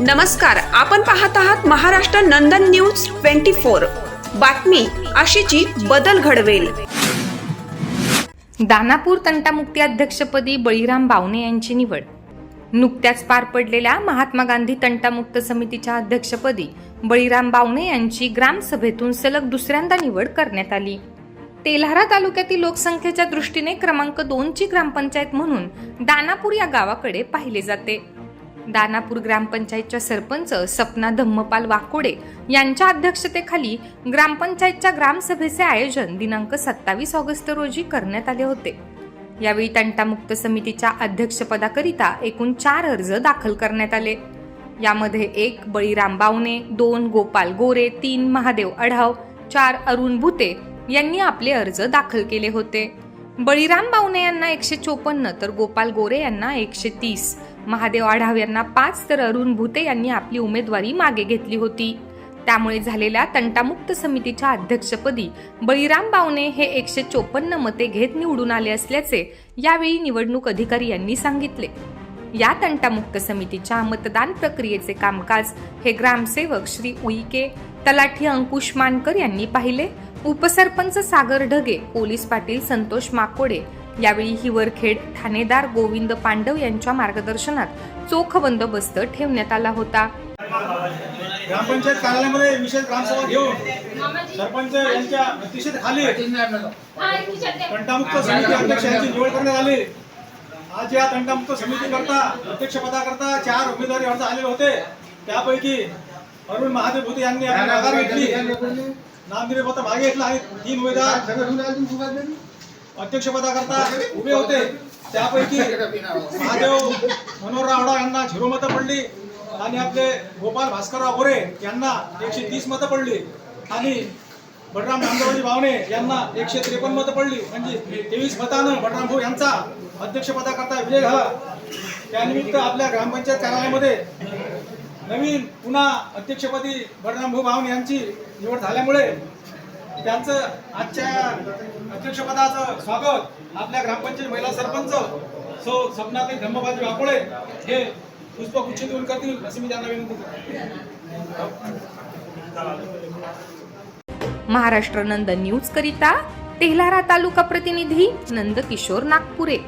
नमस्कार आपण पाहत आहात Maharashtra Nandan news twenty four. बातमी अशीची बदल घडवेल. दानापूर तंटामुक्ती अध्यक्षपदी बळीराम बावणे यांची निवड. नुकत्याच पार पडलेल्या महात्मा गांधी तंटामुक्त समितीच्या अध्यक्षपदी बळीराम बावणे यांची ग्रामसभेतून सलग दुसऱ्यांदा निवड करण्यात आली. तेल्हारा तालुक्यातील लोकसंख्येच्या दृष्टीने क्रमांक दोनची ग्रामपंचायत म्हणून दानापूर या गावाकडे पाहिले जाते. दानापूर ग्रामपंचायतच्या सरपंच सपना धम्मपाल वाकोडे यांच्या अध्यक्षतेखाली ग्रामपंचायतच्या ग्रामसभेचे आयोजन दिनांक सत्तावीस ऑगस्ट रोजी करण्यात आले होते. यावेळी तंटामुक्त समितीच्या अध्यक्षपदाकरिता एकूण चार अर्ज दाखल करण्यात आले. यामध्ये एक बळीराम बावणे दोन गोपाल गोरे तीन महादेव अढाव चार अरुण भुते यांनी आपले अर्ज दाखल केले होते. बळीराम बावणे यांना एकशे चोपन्न तर गोपाल गोरे यांना एकशे तीस. महादेव आढाव यांना पाच तर अरुण भुते यांनी आपली उमेदवारी मागे घेतली होती. त्यामुळे झालेल्या तंटामुक्त समितीच्या अध्यक्षपदी बळीराम बावने हे एकशे चोपन्न मते घेत निवडून आले असल्याचे यावेळी निवडणूक अधिकारी यांनी सांगितले. या तंटामुक्त समितीच्या मतदान प्रक्रियेचे कामकाज हे ग्रामसेवक श्री उईके तलाठी अंकुश मानकर यांनी पाहिले. उपसरपंच सागर ढगे पोलीस पाटील संतोष माकोडे यावेळी हिवरखेड ठाणेदार गोविंद पांडव यांच्या मार्गदर्शनात चोख बंदोबस्त ठेवण्यात आला होता. ग्रामपंचायत कार्यालयामध्ये विशेष ग्रामसभा घेऊन सरपंच यांच्या अतिशय खाली तंटामुक्त समिती अध्यक्ष यांची निवड करण्यात आली. आज या तंटामुक्त समिती करता अध्यक्ष पदाकरता चार उमेदवारी अर्ज आलेले होते. त्यापैकी अरुण महादेव भूते यांनी आपली माघार घेतली. नामदिरी पत्र मागे घेतला आणि तीन उमेदवार अध्यक्षपदाकरता उभे होते. त्यापैकी महादेव मनोहर रावडा यांना झिरो मतं पडली. आणि आपले गोपाल भास्करराव गोरे यांना एकशे तीस मतं पडली. आणि बलराम नामदेवजी भावने यांना एकशे त्रेपन्न मतं पडली. म्हणजे तेवीस मतानं बलराम भाऊ यांचा अध्यक्षपदाकरता विजय झाला त्यानिमित्त आपल्या ग्रामपंचायत कार्यालयामध्ये नवीन पुन्हा अध्यक्षपदी बलराम भाऊ बावणे यांची निवड झाल्यामुळे त्यांचं आजच्या अध्यक्षपदाचं स्वागत आपल्या ग्रामपंचायत महिला सरपंच सो स्वप्नातील धम्मबाजी वाकोळे हे पुष्पगुच्छ देऊन करतील अशी मी त्यांना विनंती करतो. महाराष्ट्र नंदन न्यूज करिता तेलारा तालुका प्रतिनिधी नंदकिशोर नागपुरे.